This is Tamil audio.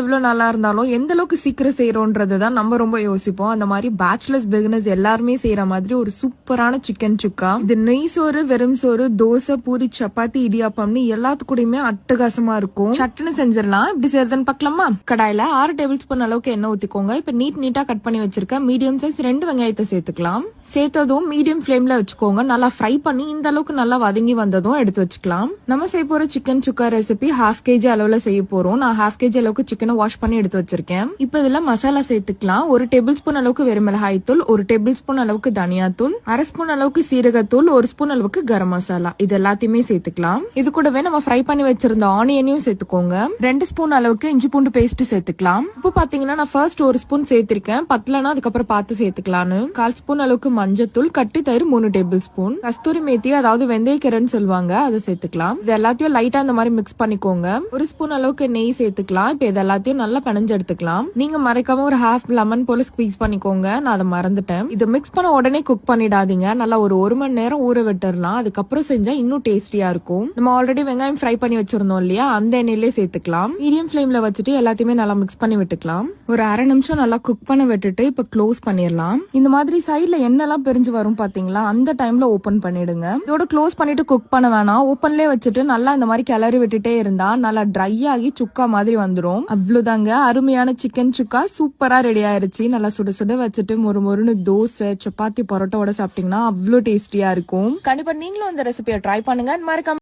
எவ்வளவு நல்லா இருந்தாலும் எந்த அளவுக்கு சீக்கிரம் செய்யறோன்றது தான் நம்ம ரொம்ப யோசிப்போம். அந்த மாதிரி பேச்சுலர்ஸ் பிகினர்ஸ் எல்லாருமே செய்யற மாதிரி ஒரு சூப்பரான சிக்கன் சுக்கா இது நெய் சோறு வெறும் சோறு தோசை பூரி சப்பாத்தி இடியாப்பம்னு எல்லாத்து கூடயுமே அட்டகாசமா இருக்கும். சட்டுன்னு செஞ்சிடலாம். இப்படி செய்யறதுன்னு பார்க்கலாமா? கடாயில ஆறு டேபிள் ஸ்பூன் அளவுக்கு எண்ணெய் ஊத்திக்கோங்க. இப்ப நீட் நீட்டா கட் பண்ணி வச்சிருக்க மீடியம் சைஸ் ரெண்டு வெங்காயத்தை சேர்த்துக்கலாம். சேர்த்ததும் மீடியம் ஃபிளேம்ல வச்சுக்கோங்க. நல்லா ஃப்ரை பண்ணி இந்த அளவுக்கு நல்லா வதங்கி வந்ததும் எடுத்து வச்சுக்கலாம். நம்ம செய்ய போற chicken sukka recipe half KG அளவுல செய்ய போறோம். நான் ஹாஃப் கேஜி அளவுக்கு சிக்கன் வாஷ் பண்ணி எடுத்து வச்சிருக்கேன். இப்போ இதுல மசாலா சேர்த்துக்கலாம். ஒரு டேபிள் ஸ்பூன் அளவுக்கு வெறும் மிளகாய் தூள் ஒரு டேபிள் ஸ்பூன் அளவுக்கு தனியா தூள் அரை ஸ்பூன் அளவுக்கு சீரகத்தூள் ஒரு ஸ்பூன் அளவுக்கு கரம் மசாலா. இது எல்லாத்தையுமே சேர்த்துக்கலாம். இது கூடவே நம்ம ஃப்ரை பண்ணி வச்சிருந்த ஆனியனையும் சேர்த்துக்கோங்க. ரெண்டு ஸ்பூன் அளவுக்கு இஞ்சி பூண்டு பேஸ்ட் சேர்த்துக்கலாம். இப்போ பாத்தீங்கன்னா நான் ஃபர்ஸ்ட் ஒரு ஸ்பூன் சேர்த்திருக்கேன். பத்தலனா அதுக்கப்புறம் பார்த்து சேர்த்துக்கலான்னு. கால் ஸ்பூன் அளவுக்கு மஞ்சத்தூள் கட்டி தயிர் மூணு டேபிள் ஸ்பூன் கஸ்தூரி மேத்தி அதாவது வெந்தயக்கீரைன்னு சொல்லுவாங்க அதை சேர்த்துக்கலாம். இது எல்லாத்தையும் லைட்டா இந்த மாதிரி மிக்ஸ் பண்ணிக்கோங்க. ஒரு ஸ்பூன் அளவுக்கு நெய் சேர்த்துக்கலாம். இப்போ இது எல்லாத்தையும் நல்லா பிணைஞ்சு எடுத்துக்கலாம். நீங்க மறைக்காம ஒரு ஹாஃப் லெமன் போல ஸ்குவீஸ் பண்ணிக்கோங்க. நான் அதை மறந்துட்டேன். இதை மிக்ஸ் பண்ண உடனே குக் பண்ணிடாதீங்க. நல்லா ஒரு ஒரு மணி நேரம் ஊற விட்டுறலாம். அதுக்கப்புறம் செஞ்சா இன்னும் டேஸ்டியா இருக்கும். நம்ம ஆல்ரெடி வெங்காயம் ஃப்ரை பண்ணி வச்சிருந்தோம் இல்லையா? அந்த எண்ணெயிலே சேர்த்துக்கலாம். மீடியம் ஃபிளேம்ல வச்சுட்டு எல்லாத்தையுமே நல்லா மிக்ஸ் பண்ணி விட்டுக்கலாம். ஒரு அரை நிமிஷம் நல்லா குக் பண்ண விட்டுட்டு இப்ப க்ளோஸ் பண்ணிடலாம். இந்த மாதிரி சைட்ல எண்ணெய்லாம் பிரிஞ்சு வரும் பாத்தீங்களா? அந்த டைம்ல ஓபன் பண்ணிடுங்க. இதோட க்ளோஸ் பண்ணிட்டு குக் பண்ண வேணாம். ஓப்பன்லயே வச்சுட்டு நல்லா இந்த மாதிரி கிளறி விட்டுட்டே இருந்தா நல்லா ட்ரை ஆகி சுக்கா மாதிரி வந்துடும் அவ்வளோதாங்க. அருமையான சிக்கன் சுக்கா. சூப்பராக ரெடி ஆயிருச்சு. நல்லா சுட சுட வச்சுட்டு மொறு மொறுன்னு தோசை சப்பாத்தி பரோட்டாவோட சாப்பிட்டீங்கன்னா அவ்வளோ டேஸ்டியாக இருக்கும். கண்டிப்பாக நீங்களும் இந்த ரெசிபியை ட்ரை பண்ணுங்க. மறக்காம